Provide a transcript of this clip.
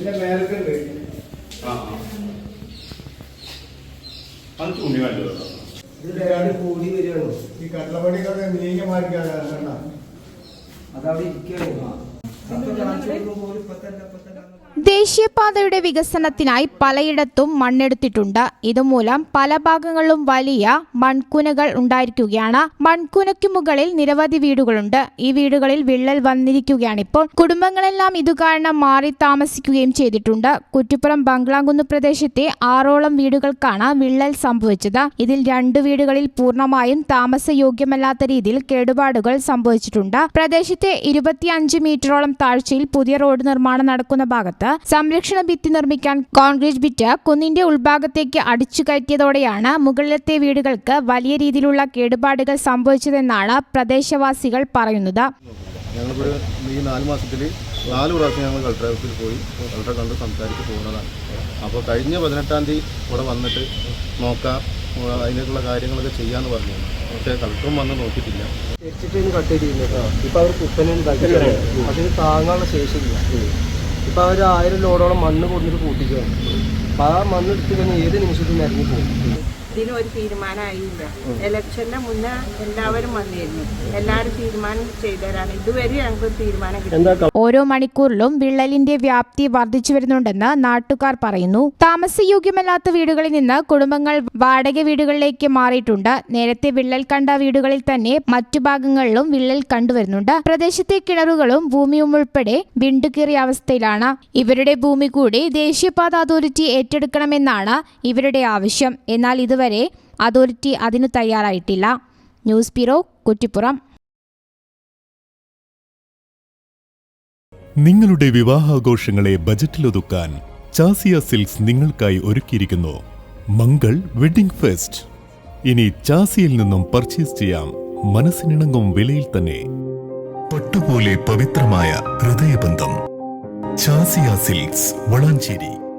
ഇതിന്റെ മേലൊക്കെ ഉണ്ട് ആ. അത് തുണി വേണ്ടത് ഇത് കൂടി വരികയാണ്. ഈ കട്ടളപ്പടിക്കൊക്കെ നീങ്ങി മാറ്റിക്കാതെ അതവിടെ ഇരിക്കുകയാണ് ദേശീയപാതയുടെ വികസനത്തിനായി പലയിടത്തും മണ്ണെടുത്തിട്ടുണ്ട്. ഇതുമൂലം പല ഭാഗങ്ങളിലും വലിയ മൺകുനകൾ ഉണ്ടായിരിക്കുകയാണ്. മൺകുനയ്ക്കു മുകളിൽ നിരവധി വീടുകളുണ്ട്. ഈ വീടുകളിൽ വിള്ളൽ വന്നിരിക്കുകയാണ് ഇപ്പോൾ കുടുംബങ്ങളെല്ലാം ഇത് കാരണം മാറി താമസിക്കുകയും ചെയ്തിട്ടുണ്ട്. കുറ്റിപ്പുറം ബംഗ്ലാംകുന്ന് പ്രദേശത്തെ ആറോളം വീടുകൾക്കാണ് വിള്ളൽ സംഭവിച്ചത്. ഇതിൽ രണ്ട് വീടുകളിൽ പൂർണമായും താമസയോഗ്യമല്ലാത്ത രീതിയിൽ കേടുപാടുകൾ സംഭവിച്ചിട്ടുണ്ട്. പ്രദേശത്തെ ഇരുപത്തിയഞ്ച് മീറ്ററോളം താഴ്ചയിൽ പുതിയ റോഡ് നിർമ്മാണം നടക്കുന്ന ഭാഗത്ത് സംരക്ഷണ ഭിത്തി നിർമ്മിക്കാൻ കോൺക്രീറ്റ് ഭിറ്റ് കുന്നിന്റെ ഉൾഭാഗത്തേക്ക് അടിച്ചു കയറ്റിയതോടെയാണ് മുകളിലത്തെ വീടുകൾക്ക് വലിയ രീതിയിലുള്ള കേടുപാടുകൾ സംഭവിച്ചതെന്നാണ് പ്രദേശവാസികൾ പറയുന്നത്. ഈ നാല് പ്രാവശ്യം ഞങ്ങൾ കളക്ടർ ഓഫീസിൽ പോയി. കളക്ടറെ കണ്ട് സംസാരിച്ച് പോകുന്നതാണ്. അപ്പോൾ കഴിഞ്ഞ പതിനെട്ടാം തീയതി ഇവിടെ വന്നിട്ട് നോക്കാം അതിനുള്ള കാര്യങ്ങളൊക്കെ ചെയ്യാമെന്ന് പറഞ്ഞു. പക്ഷേ കളക്ടറും വന്ന് നോക്കിയിട്ടില്ല. ഇപ്പൊ അവർ അതിന് താങ്ങാനുള്ള ശേഷിയില്ല. ഇപ്പൊ അവർ ആയിരം ലോഡോളം മണ്ണ് കൊണ്ടിട്ട് കൂട്ടിക്കുകയാണ് അപ്പൊ ആ മണ്ണ് എടുത്തു കഴിഞ്ഞാൽ ഏത് നിമിഷത്തിൽ ഇറങ്ങി പോകും. ഇതിന് ഒരു തീരുമാനമായില്ല. ഇലക്ഷന്റെ മുന്നേ എല്ലാവരും വന്നിരുന്നു. എല്ലാവരും തീരുമാനം ചെയ്തുതരാണ് ഇതുവരെ ഞങ്ങൾക്ക് തീരുമാനം കിട്ടി ഓരോ മണിക്കൂറിലും വിള്ളലിന്റെ വ്യാപ്തി വർദ്ധിച്ചു വരുന്നുണ്ടെന്ന് നാട്ടുകാർ പറയുന്നു. താമസയോഗ്യമല്ലാത്ത വീടുകളിൽ നിന്ന് കുടുംബങ്ങൾ വാടക വീടുകളിലേക്ക് മാറിയിട്ടുണ്ട്. നേരത്തെ വിള്ളൽ കണ്ട വീടുകളിൽ തന്നെ മറ്റു ഭാഗങ്ങളിലും വിള്ളൽ കണ്ടുവരുന്നുണ്ട്. പ്രദേശത്തെ കിണറുകളും ഭൂമിയും ഉൾപ്പെടെ വിണ്ടുകീറിയ അവസ്ഥയിലാണ്. ഇവരുടെ ഭൂമി കൂടി ദേശീയപാത അതോറിറ്റി ഏറ്റെടുക്കണമെന്നാണ് ഇവരുടെ ആവശ്യം. എന്നാൽ ഇതുവരെ അതോറിറ്റി അതിനു തയ്യാറായിട്ടില്ല. News bureau Kuttippuram. നിങ്ങളുടെ വിവാഹാഘോഷങ്ങളെ ബജറ്റിലൊതുക്കാൻ ചാസിയ സിൽക്സ് നിങ്ങൾക്കായി ഒരുക്കിയിരിക്കുന്നു. Mangal wedding fest. ഇനി ചാസിയിൽ നിന്നും പർച്ചേസ് ചെയ്യാം. മനസ്സിനിണങ്ങും വിലയിൽ തന്നെ. പട്ടുപോലെ പവിത്രമായ ഹൃദയബന്ധം. ചാസിയ സിൽക്സ് വളാഞ്ചേരി.